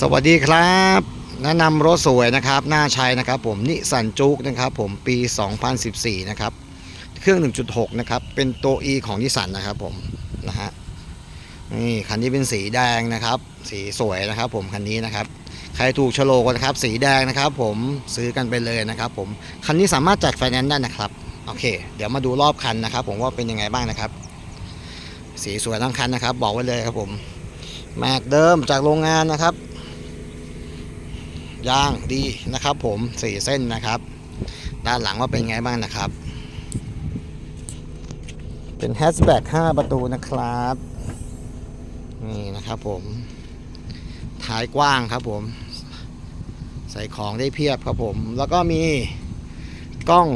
สวัสดีครับแนะนำรถสวยนะครับหน้าใชัยนะครับผมนิสันจุกนะครับผมปี 2014 นะครับ เครื่อง 1.6 นะครับ เป็นตัว E ของนิสันนะครับผมนะฮะนี่คันนี้เป็นสีแดงนะครับ สีสวยนะครับ ผมคันนี้นะครับ ใครถูกโลกนะครับ สีแดงนะครับ ผมซื้อกันไปเลยนะครับ ผมคันนี้สามารถจัดไฟแนนซ์ได้นะครับโอเค เดี๋ยวมาดูรอบคันนะครับ ผมว่าเป็นยังไงบ้างนะครับ สีสวยทั้งคันนะครับ บอกไว้เลยครับผมแม็กเดิมจากโรงงานนะครับ ยางดีนะครับ ผมสี่เส้นนะครับ ด้านหลังว่าเป็นไงบ้างนะครับ เป็นแฮชแบ็ก5ประตูนะครับ นี่นะครับผมท้ายกว้างครับผม ใส่ของได้เพียบครับผม แล้วก็มีกล้อง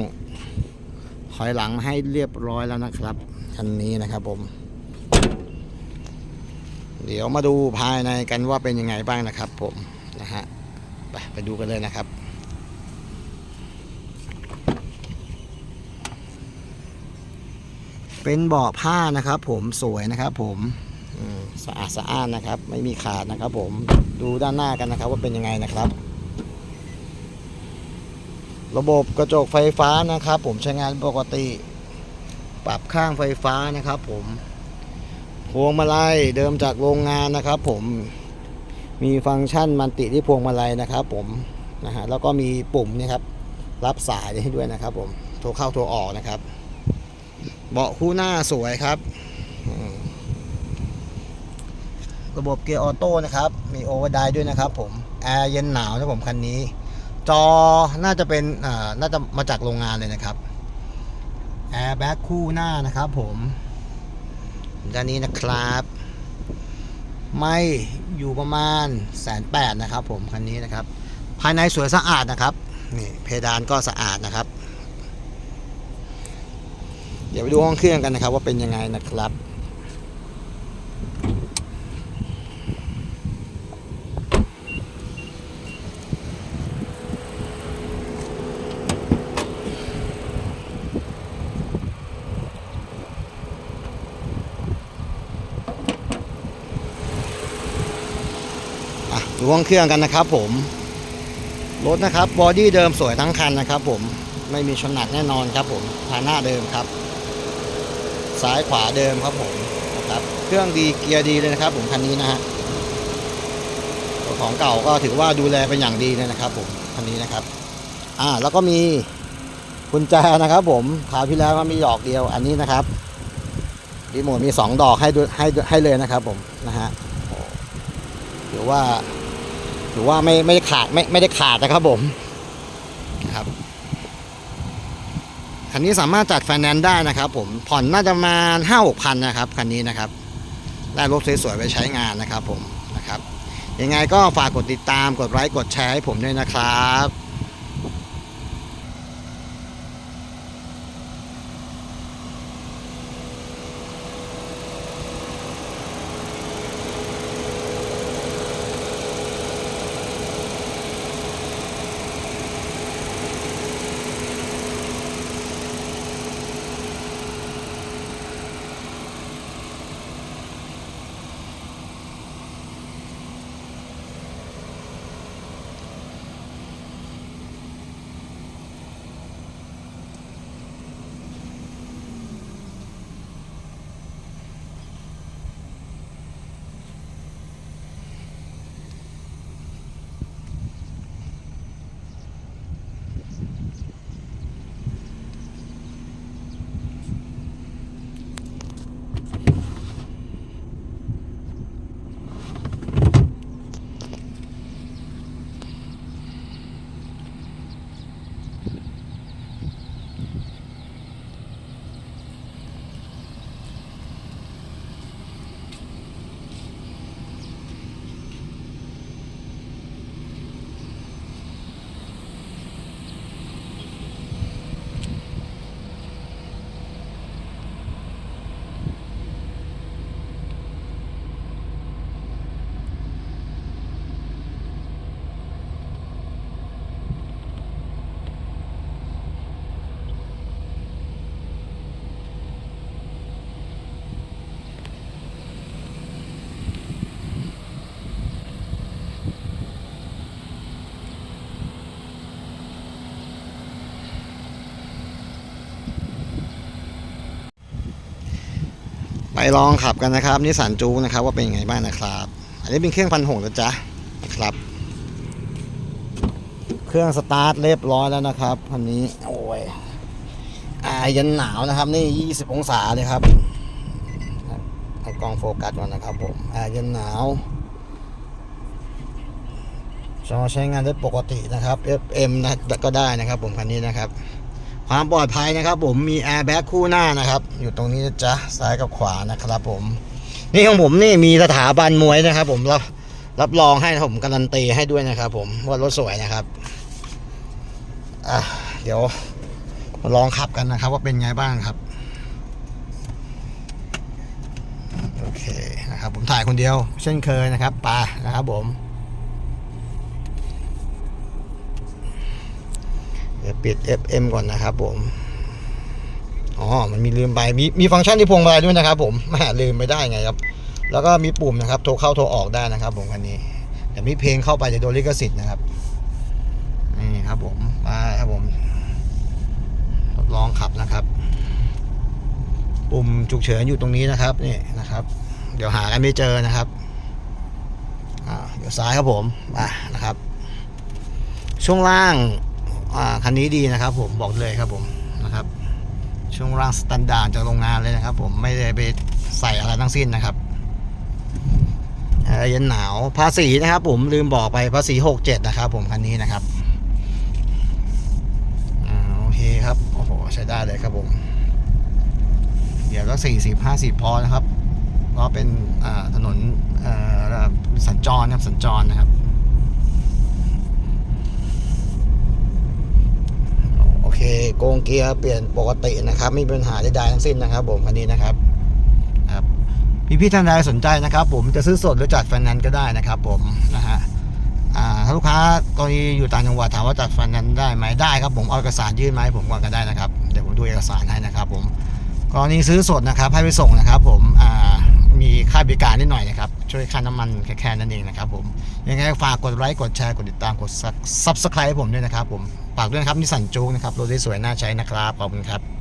ถอยหลังมาให้เรียบร้อยแล้วนะครับคันนี้นะครับผม เดี๋ยวมาดูภายในกันว่าเป็นยังไงบ้างนะครับผมนะฮะ ไปไปดูกันเลยนะครับ เป็นเบาะผ้านะครับ ผมสวยนะครับ ผมสะอาดสะอ้านนะครับ ไม่มีขาดนะครับ ผมดูด้านหน้ากันนะครับ ว่าเป็นยังไงนะครับ ระบบกระจกไฟฟ้านะครับ ผมใช้งานปกติ ปรับข้างไฟฟ้านะครับ ผมพวงมาลัยเดิมจากโรงงานนะครับ ผม มีฟังก์ชันมันติที่พวงมาลัยนะครับ ผมนะฮะแล้วก็มีปุ่มนี่ครับ รับสายให้ด้วยนะครับ ผมโทรเข้าโทรออกนะครับ เบาะคู่หน้าสวยครับ ระบบเกียร์ออโต้นะครับ มีโอเวอร์ไดด้วยนะครับผมแอร์เย็นหนาวนะผมคันนี้ จอน่าจะเป็นอ่าน่าจะมาจากโรงงานเลยนะครับแอร์แบ็คคู่หน้านะครับผมด้านนี้นะครับ ไม่อยู่ประมาณแสนแปดนะครับผมคันนี้นะครับ ภายในสวยสะอาดนะครับนี่เพดานก็สะอาดนะครับ เดี๋ยวไปดูห้องเครื่องกันนะครับว่าเป็นยังไงนะครับ อะดูห้องเครื่องกันนะครับ ผมรถนะครับบอดี้เดิมสวยทั้งคันนะครับ ผมไม่มีชนหนักแน่นอนครับ ผมภายหน้าเดิมครับ ซ้ายขวาเดิมครับผมนะครับเครื่องดีเกียร์ดีเลยนะครับ ผมคันนี้นะฮะของเก่าก็ถือว่าดูแลเป็นอย่างดีเลยนะครับ ผมคันนี้นะครับ อ่าแล้วก็มีกุญแจนะครับ ผมคราวที่แล้วก็มีดอกเดียวอันนี้นะครับรีโมทมีสองดอกให้ด้วยให้ให้เลยนะครับ ผมนะฮะถือว่า ถือว่าไม่ไม่ได้ขาดไม่ไม่ได้ขาดนะครับผมนะครับคันนี้สามารถจัดไฟแนนซ์ได้นะครับ ผมผ่อนน่าจะมาห้าหกพันนะครับคันนี้นะครับ ได้รถสวยๆไปใช้งานนะครับ ผมนะครับยังไงก็ฝากกดติดตามกดไลค์กดแชร์ให้ผมด้วยนะครับ ลองขับกันนะครับนิสสันจูนะครับว่าเป็นยังไงบ้างนะครับ อันนี้เป็นเครื่องพันหกนะจ๊ะนะครับ เครื่องสตาร์ทเรียบร้อยแล้วนะครับคันนี้โอ้ยอายันหนาวนะครับ นี่ 20 องศาเลยครับเอากล้องโฟกัสก่อนนะครับผมอายันหนาวจอใช้งานได้ปกตินะครับ FM นะก็ได้นะครับผมคันนี้นะครับ ความปลอดภัยนะครับ ผมมีแอร์แบ็กคู่หน้านะครับ อยู่ตรงนี้จะซ้ายกับขวานะครับผม นี่ของผมนี่มีสถาบันมวยนะครับ ผมรับรับรองให้นะผมการันตีให้ด้วยนะครับ ผมว่ารถสวยนะครับอะเดี๋ยวลองขับกันนะครับ ว่าเป็นไงบ้างครับโอเคนะครับผมถ่ายคนเดียว เช่นเคยนะครับไปนะครับผม ดี๋ยวปิด FM ก่อนนะครับผม อ๋อ มันมีลืมไป มีมีฟังก์ชันที่พวงมาลัยด้วยนะครับผมแหมลืมไม่ได้ไงครับ แล้วก็มีปุ่มนะครับ โทรเข้าโทรออกได้นะครับผมคันนี้เดี๋ยวมีเพลงเข้าไปจะโดนลิขสิทธิ์นะครับ นี่ครับผมมาครับผม ทดลองขับนะครับ ปุ่มฉุกเฉินอยู่ตรงนี้นะครับ นี่นะครับ เดี๋ยวหากันไม่เจอนะครับอ่าเดี๋ยวซ้ายครับผมอะนะครับ ช่วงล่าง คันนี้ดีนะครับผมบอกเลยครับผมนะครับ ช่วงล่างสแตนดาร์ดจากโรงงานเลยนะครับ ผมไม่ได้ไปใส่อะไรทั้งสิ้นนะครับเย็นหนาวภาษีนะครับผมลืมบอกไปภาษี67นะครับ ผมคันนี้นะครับอโอเคครับโอ้โหใช้ได้เลยครับผมเดี๋ยวก็40 50พอนะครับเพราะเป็นถนนสัญจรนะครับสัญจรนะครับ โอ เคโกงเกียร์เปลี่ยนปกตินะครับ ไม่มีปัญหาใดๆทั้งสิ้นนะครับ ผมคันนี้นะครับครับพี่พี่ๆท่านใดสนใจนะครับ ผมจะซื้อสดหรือจัดไฟแนนซ์ก็ได้นะครับ ผมนะฮะถ้าลูกค้ากรณีอยู่ต่างจังหวัดถามว่าจัดฟแนนซ์ได้ไหมได้ครับผมเอาเอกสารยื่นมาให้ผมก่อนก็ได้นะครับเดี๋ยวผมดูเอกสารให้นะครับ ผมกรณีซื้อสดนะครับ ให้ไปส่งนะครับ ผมมีค่าบริการนิดหน่อยนะครับช่วยค่าน้ำมันแค่แค่นั้นเองนะครับ ผมยังไงฝากกดไลค์กดแชร์กดติดตามกดซับสไครต์ผมด้วยนะครับ ผม ฝากด้วยนะครับนิสสันจูกนะครับรถสวยๆน่าใช้นะครับขอบคุณครับ